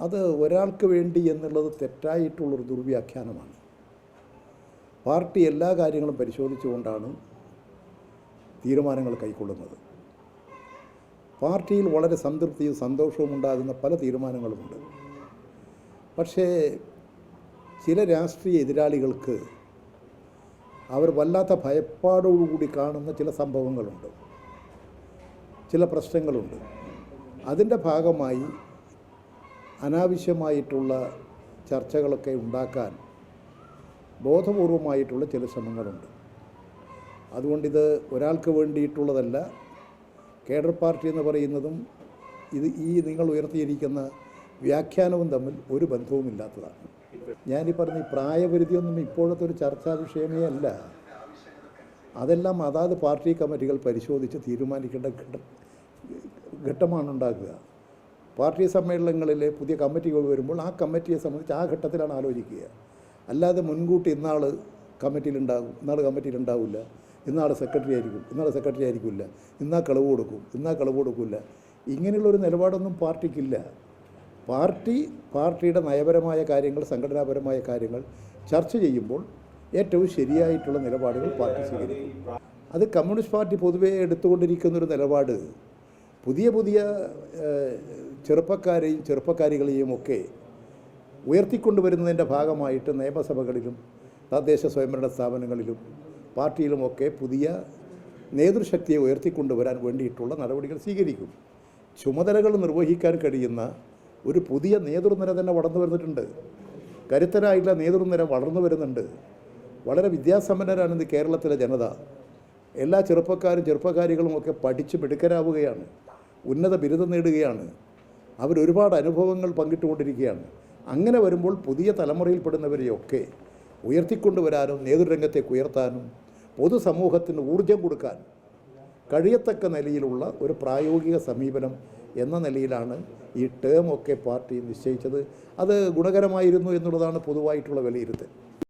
അത് ഒരാൾക്ക് വേണ്ടി എന്നുള്ളത് തെറ്റായിട്ടുള്ളൊരു ദുർവ്യാഖ്യാനമാണ്. പാർട്ടി എല്ലാ കാര്യങ്ങളും പരിശോധിച്ചുകൊണ്ടാണ് തീരുമാനങ്ങൾ കൈക്കൊള്ളുന്നത്. പാർട്ടിയിൽ വളരെ സംതൃപ്തിയും സന്തോഷവും ഉണ്ടാകുന്ന പല തീരുമാനങ്ങളുമുണ്ട്. പക്ഷേ ചില രാഷ്ട്രീയ എതിരാളികൾക്ക് അവർ വല്ലാത്ത ഭയപ്പാടോടുകൂടി കാണുന്ന ചില സംഭവങ്ങളുണ്ട്. ചില പ്രശ്നങ്ങളുണ്ട്. അതിന്റെ ഭാഗമായി അനാവശ്യമായിട്ടുള്ള ചർച്ചകളൊക്കെ ഉണ്ടാക്കാൻ ബോധപൂർവമായിട്ടുള്ള ചില ശ്രമങ്ങളുണ്ട്. അതുകൊണ്ടിത് ഒരാൾക്ക് വേണ്ടിയിട്ടുള്ളതല്ല കേഡർ പാർട്ടി എന്ന് പറയുന്നതും ഇത് ഈ നിങ്ങൾ ഉയർത്തിയിരിക്കുന്ന വ്യാഖ്യാനവും തമ്മിൽ ഒരു ബന്ധവുമില്ലാത്തതാണ് ഞാനീ പറഞ്ഞ പ്രായപരിധിയൊന്നും ഇപ്പോഴത്തെ ഒരു ചർച്ചാ വിഷയമേ അല്ല. അതെല്ലാം അതാത് പാർട്ടി കമ്മിറ്റികൾ പരിശോധിച്ച് തീരുമാനിക്കേണ്ട ഘട്ടം ഘട്ടമാണ് ഉണ്ടാക്കുക പാർട്ടി സമ്മേളനങ്ങളിൽ പുതിയ കമ്മിറ്റികൾ വരുമ്പോൾ ആ കമ്മിറ്റിയെ സംബന്ധിച്ച് ആ ഘട്ടത്തിലാണ് ആലോചിക്കുക. അല്ലാതെ മുൻകൂട്ടി ഇന്നാൾ കമ്മിറ്റിയിലുണ്ടാകും ഇന്നാൾ കമ്മിറ്റിയിലുണ്ടാവില്ല. ഇന്നാൾ സെക്രട്ടറി ആയിരിക്കും ഇന്നാൾ സെക്രട്ടറി ആയിരിക്കില്ല. ഇന്നാ കളവ് കൊടുക്കും ഇന്നാ കളവ് കൊടുക്കില്ല. ഇങ്ങനെയുള്ളൊരു നിലപാടൊന്നും പാർട്ടിക്കില്ല. പാർട്ടി പാർട്ടിയുടെ നയപരമായ കാര്യങ്ങൾ സംഘടനാപരമായ കാര്യങ്ങൾ ചർച്ച ചെയ്യുമ്പോൾ ഏറ്റവും ശരിയായിട്ടുള്ള നിലപാടുകൾ പാർട്ടി സ്വീകരിക്കും. അത് കമ്മ്യൂണിസ്റ്റ് പാർട്ടി പൊതുവേ എടുത്തുകൊണ്ടിരിക്കുന്നൊരു നിലപാട്. പുതിയ പുതിയ ചെറുപ്പക്കാരെയും ചെറുപ്പക്കാരികളെയും ഒക്കെ ഉയർത്തിക്കൊണ്ടുവരുന്നതിന്റെ ഭാഗമായിട്ട് നിയമസഭകളിലും തദ്ദേശ സ്വയംഭരണ സ്ഥാപനങ്ങളിലും പാർട്ടിയിലുമൊക്കെ പുതിയ നേതൃശക്തിയെ ഉയർത്തിക്കൊണ്ടുവരാൻ വേണ്ടിയിട്ടുള്ള നടപടികൾ സ്വീകരിക്കും. ചുമതലകൾ നിർവഹിക്കാൻ കഴിയുന്ന ഒരു പുതിയ നേതൃനിര തന്നെ വളർന്നു വരുന്നിട്ടുണ്ട്. കരുത്തരായിട്ടുള്ള നേതൃനിര വളർന്നു വരുന്നുണ്ട്. വളരെ വിദ്യാസമ്പന്നരാണ് ഇന്ന് കേരളത്തിലെ ജനത എല്ലാ ചെറുപ്പക്കാരും ചെറുപ്പക്കാരികളും ഒക്കെ പഠിച്ച് മിടുക്കരാവുകയാണ്. ഉന്നത ബിരുദം നേടുകയാണ്. അവരൊരുപാട് അനുഭവങ്ങൾ പങ്കിട്ടുകൊണ്ടിരിക്കുകയാണ്. അങ്ങനെ വരുമ്പോൾ പുതിയ തലമുറയിൽപ്പെടുന്നവരെയൊക്കെ ഉയർത്തിക്കൊണ്ടുവരാനും നേതൃരംഗത്തേക്ക് ഉയർത്താനും പൊതുസമൂഹത്തിന് ഊർജം കൊടുക്കാൻ കഴിയത്തക്ക നിലയിലുള്ള ഒരു പ്രായോഗിക സമീപനം എന്ന നിലയിലാണ് ഈ ടേം ഒക്കെ പാർട്ടി നിശ്ചയിച്ചത്. അത് ഗുണകരമായിരുന്നു എന്നുള്ളതാണ് പൊതുവായിട്ടുള്ള വിലയിരുത്തൽ.